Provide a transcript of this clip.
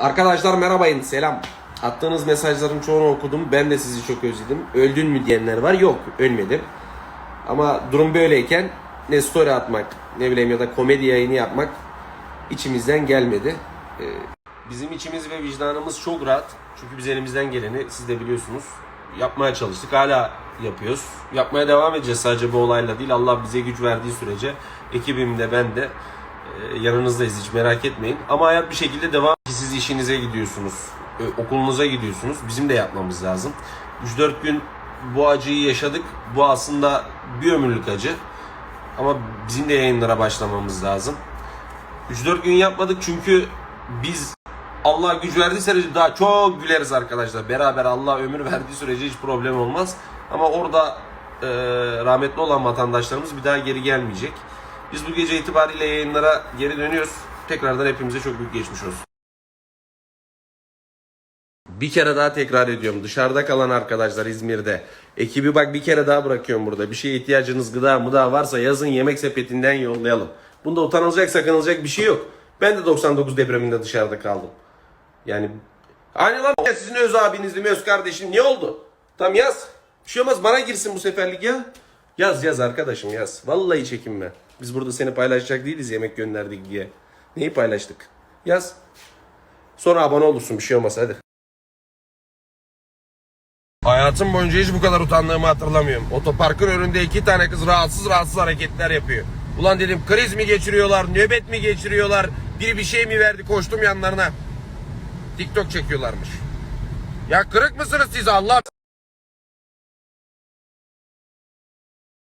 Arkadaşlar merhabayın selam. Attığınız mesajların çoğunu okudum. Ben de sizi çok özledim. Öldün mü diyenler var. Yok ölmedim. Ama durum böyleyken ne story atmak ne bileyim ya da komedi yayını yapmak içimizden gelmedi. Ee, bizim içimiz ve vicdanımız çok rahat. Çünkü biz elimizden geleni siz de biliyorsunuz yapmaya çalıştık. Hala yapıyoruz. Yapmaya devam edeceğiz sadece bu olayla değil. Allah bize güç verdiği sürece ekibim de ben de e, yanınızdayız hiç merak etmeyin. Ama hayat bir şekilde devam. İşinize gidiyorsunuz. e, Okulunuza gidiyorsunuz. Bizim de yapmamız lazım. 3-4 gün bu acıyı yaşadık. Bu aslında bir ömürlük acı. Ama bizim de yayınlara başlamamız lazım. 3-4 gün yapmadık çünkü biz Allah güç verdiği sürece daha çok güleriz arkadaşlar. Beraber Allah ömür verdiği sürece hiç problem olmaz. Ama orada e, rahmetli olan vatandaşlarımız bir daha geri gelmeyecek. Biz bu gece itibariyle yayınlara geri dönüyoruz. Tekrardan hepimize çok büyük geçmiş olsun. Bir kere daha tekrar ediyorum. Dışarıda kalan arkadaşlar İzmir'de. Ekibi bak bir kere daha bırakıyorum burada. Bir şeye ihtiyacınız gıda mıda varsa yazın yemek sepetinden yollayalım. Bunda utanılacak sakınılacak bir şey yok. Ben de 99 depreminde dışarıda kaldım. Yani aynı lan sizin öz abinizdi öz kardeşim ne oldu? Tam yaz. Bir şey olmaz bana girsin bu seferlik ya. Yaz yaz arkadaşım yaz. Vallahi çekinme. Biz burada seni paylaşacak değiliz yemek gönderdik diye. Neyi paylaştık? Yaz. Sonra abone olursun bir şey olmaz hadi. Hayatım boyunca hiç bu kadar utandığımı hatırlamıyorum. Otoparkın önünde iki tane kız rahatsız rahatsız hareketler yapıyor. Ulan dedim kriz mi geçiriyorlar, nöbet mi geçiriyorlar, biri bir şey mi verdi koştum yanlarına. TikTok çekiyorlarmış. Ya kırık mısınız siz Allah?